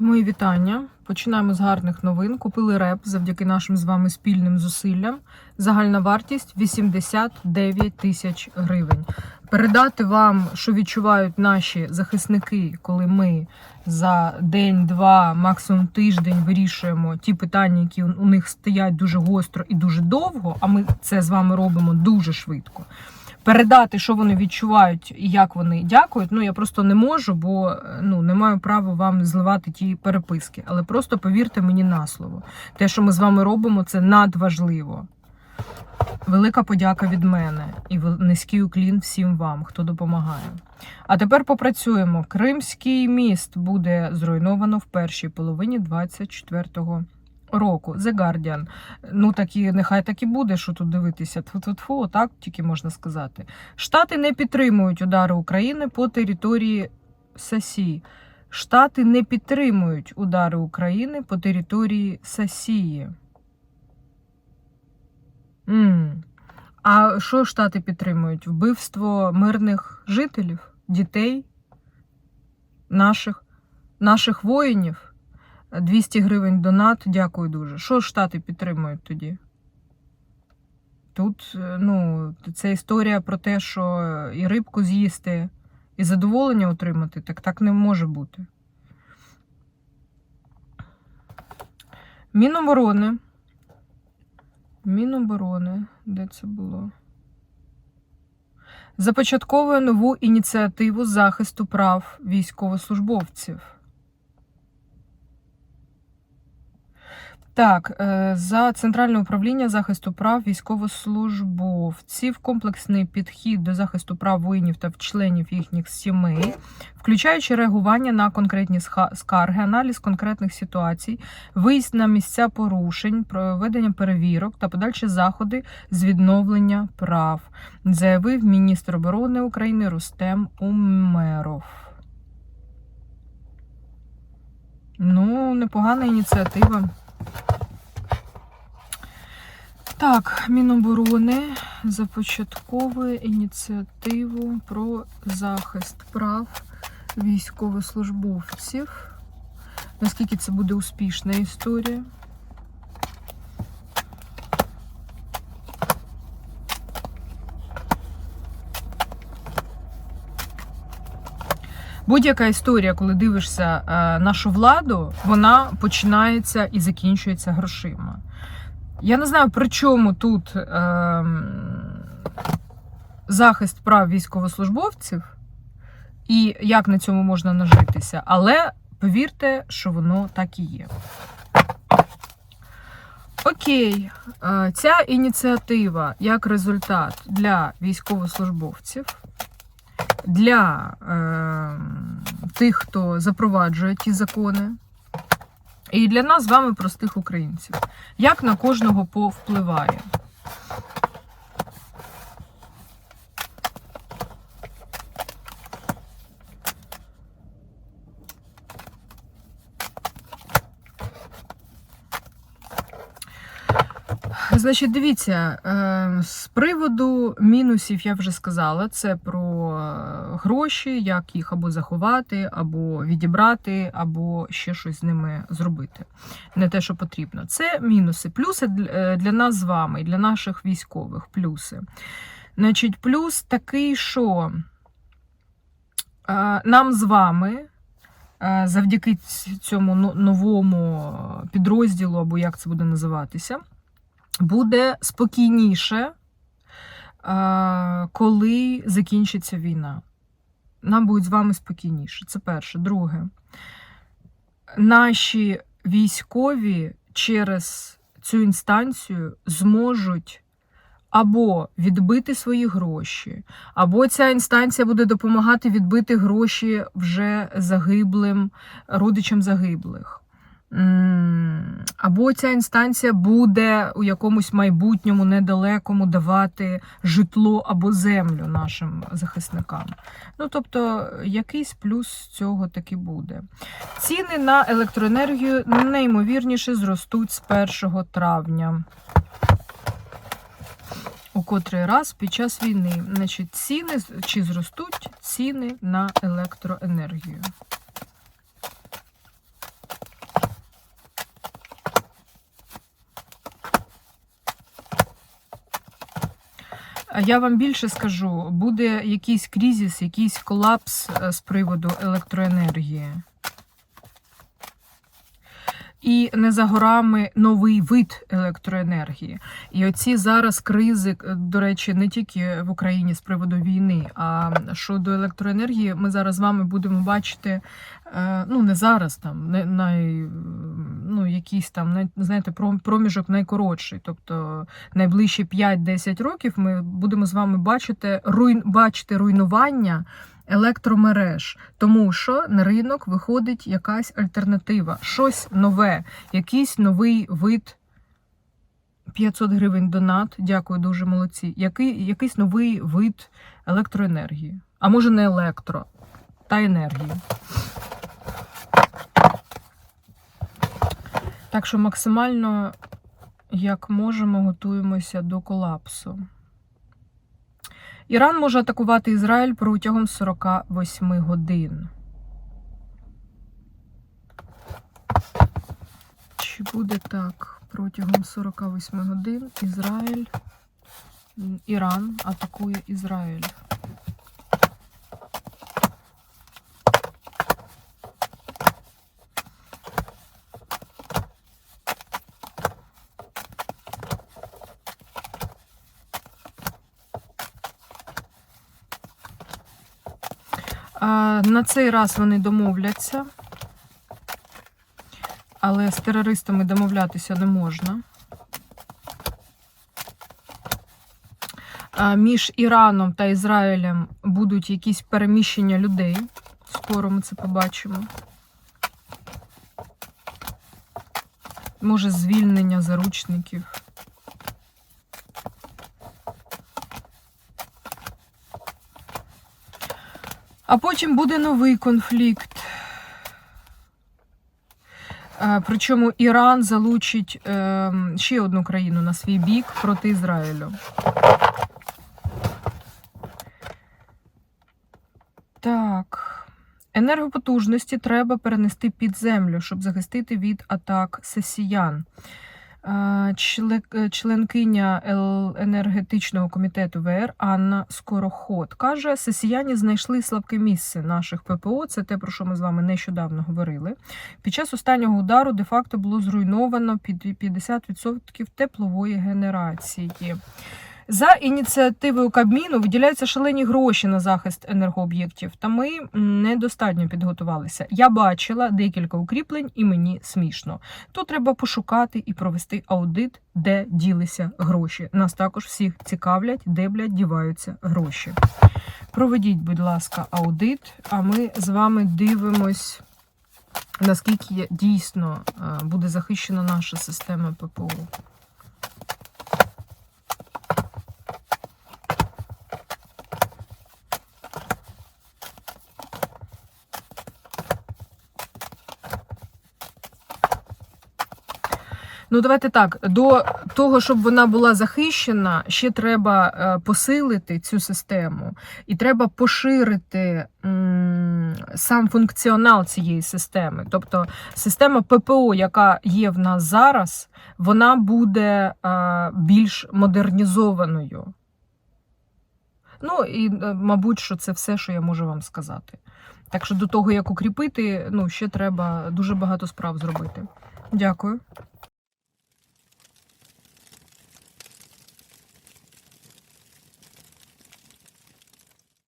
Мої вітання. Починаємо з гарних новин. Купили реп завдяки нашим з вами спільним зусиллям. Загальна вартість 89 тисяч гривень. Передати вам, що відчувають наші захисники, коли ми за день-два, максимум тиждень вирішуємо ті питання, які у них стоять дуже гостро і дуже довго. А ми це з вами робимо дуже швидко. Передати, що вони відчувають і як вони дякують. Ну я просто не можу, бо е, ну не маю права вам зливати ті переписки. Але просто повірте мені на слово. Те, що ми з вами робимо, це надважливо. Велика подяка від мене і низький уклін всім вам, хто допомагає. А тепер попрацюємо. Кримський міст буде зруйновано в першій половині 24-го року. The Guardian. Ну так і нехай так і буде, що тут дивитися. Тфу-тфу-тфу, так тільки можна сказати. Штати не підтримують удари України по території Сасії. Штати не підтримують удари України по території Сасії. м А що штати підтримують? Вбивство мирних жителів, дітей, наших, наших воїнів? 200 гривень донат, дякую дуже. Що штати підтримують тоді? Тут, е, ну, це історія про те, що і рибку з'їсти, і задоволення отримати, так так не може бути. Міноборони. Міноборони. Де це було? Започатковує нову ініціативу захисту прав військовослужбовців. Так, е, за Центральне управління захисту прав військовослужбовців комплексний підхід до захисту прав воїнів та членів їхніх сімей, включаючи реагування на конкретні скарги, аналіз конкретних ситуацій, виїзд на місця порушень, проведення перевірок та подальші заходи з відновлення прав, заявив міністр оборони України Рустем Умеров. Ну, непогана ініціатива. Так, Міноборони започатковує ініціативу про захист прав військовослужбовців. Наскільки це буде успішна історія? Будь-яка історія, коли дивишся е, нашу владу, вона починається і закінчується грошима. Я не знаю, при чому тут е, захист прав військовослужбовців і як на цьому можна нажитися, але повірте, що воно так і є. Окей, е, ця ініціатива як результат для військовослужбовців, для е, тих, хто запроваджує ті закони, і для нас з вами, простих українців. Як на кожного повпливає? Значить, дивіться, е, з приводу мінусів я вже сказала. Це про е, гроші, як їх або заховати, або відібрати, або ще щось з ними зробити. Не те, що потрібно. Це мінуси. Плюси для- е, нас з вами, для наших військових. Плюси. Значить, плюс такий, що е, нам з вами. е, Завдяки цьому новому підрозділу, або як це буде називатися, буде спокійніше, коли закінчиться війна. Нам буде з вами спокійніше. Це перше. Друге, наші військові через цю інстанцію зможуть або відбити свої гроші, або ця інстанція буде допомагати відбити гроші вже загиблим родичам загиблих. Або ця інстанція буде у якомусь майбутньому недалекому давати житло або землю нашим захисникам. Ну, тобто, якийсь плюс з цього таки буде. Ціни на електроенергію неймовірніше зростуть з 1 травня. У котрий раз під час війни. Значить, ціни чи зростуть ціни на електроенергію. Я вам більше скажу: буде якийсь кризис, якийсь колапс е, з приводу електроенергії. І не за горами новий вид електроенергії. І оці зараз кризи, е, до речі, не тільки в Україні з приводу війни, а щодо електроенергії, ми зараз з вами будемо бачити, е, ну не зараз там, не най, ну, якийсь там, знаєте, проміжок найкоротший. Тобто найближчі 5-10 років ми будемо з вами бачити, руйн, бачити руйнування електромереж, тому що на ринок виходить якась альтернатива, щось нове, якийсь новий вид. 500 гривень донат, дякую, дуже молодці. Який, якийсь новий вид електроенергії. А може не електро, та енергії. Так що максимально, як можемо, готуємося до колапсу. Іран може атакувати Ізраїль протягом 48 годин. Чи буде так? Протягом 48 годин Ізраїль. Іран атакує Ізраїль. На цей раз вони домовляться, але з терористами домовлятися не можна. Між Іраном та Ізраїлем будуть якісь переміщення людей. Скоро ми це побачимо. Може, звільнення заручників. А потім буде новий конфлікт. Причому Іран залучить е, ще одну країну на свій бік проти Ізраїлю. Так. Енергопотужності треба перенести під землю, щоб захистити від атак сесіян. Е, Членкиня енергетичного комітету ВР Анна Скороход каже: сесіяні знайшли слабке місце наших ППО. Це те, про що ми з вами нещодавно говорили. Під час останнього удару де-факто було зруйновано під 50% теплової генерації. За ініціативою Кабміну виділяються шалені гроші на захист енергооб'єктів, та ми недостатньо підготувалися. Я бачила декілька укріплень, і мені смішно. Тут треба пошукати і провести аудит, де ділися гроші. Нас також всіх цікавлять, де блядь, діваються гроші. Проведіть, будь ласка, аудит, а ми з вами дивимось, наскільки дійсно е, буде захищена наша система ППО. Ну, давайте так. До того, щоб вона була захищена, ще треба е, посилити цю систему, і треба поширити сам функціонал цієї системи. Тобто система ППО, яка є в нас зараз, вона буде е, більш модернізованою. Ну і, е, мабуть, що це все, що я можу вам сказати. Так що до того, як укріпити, ну, ще треба дуже багато справ зробити. Дякую.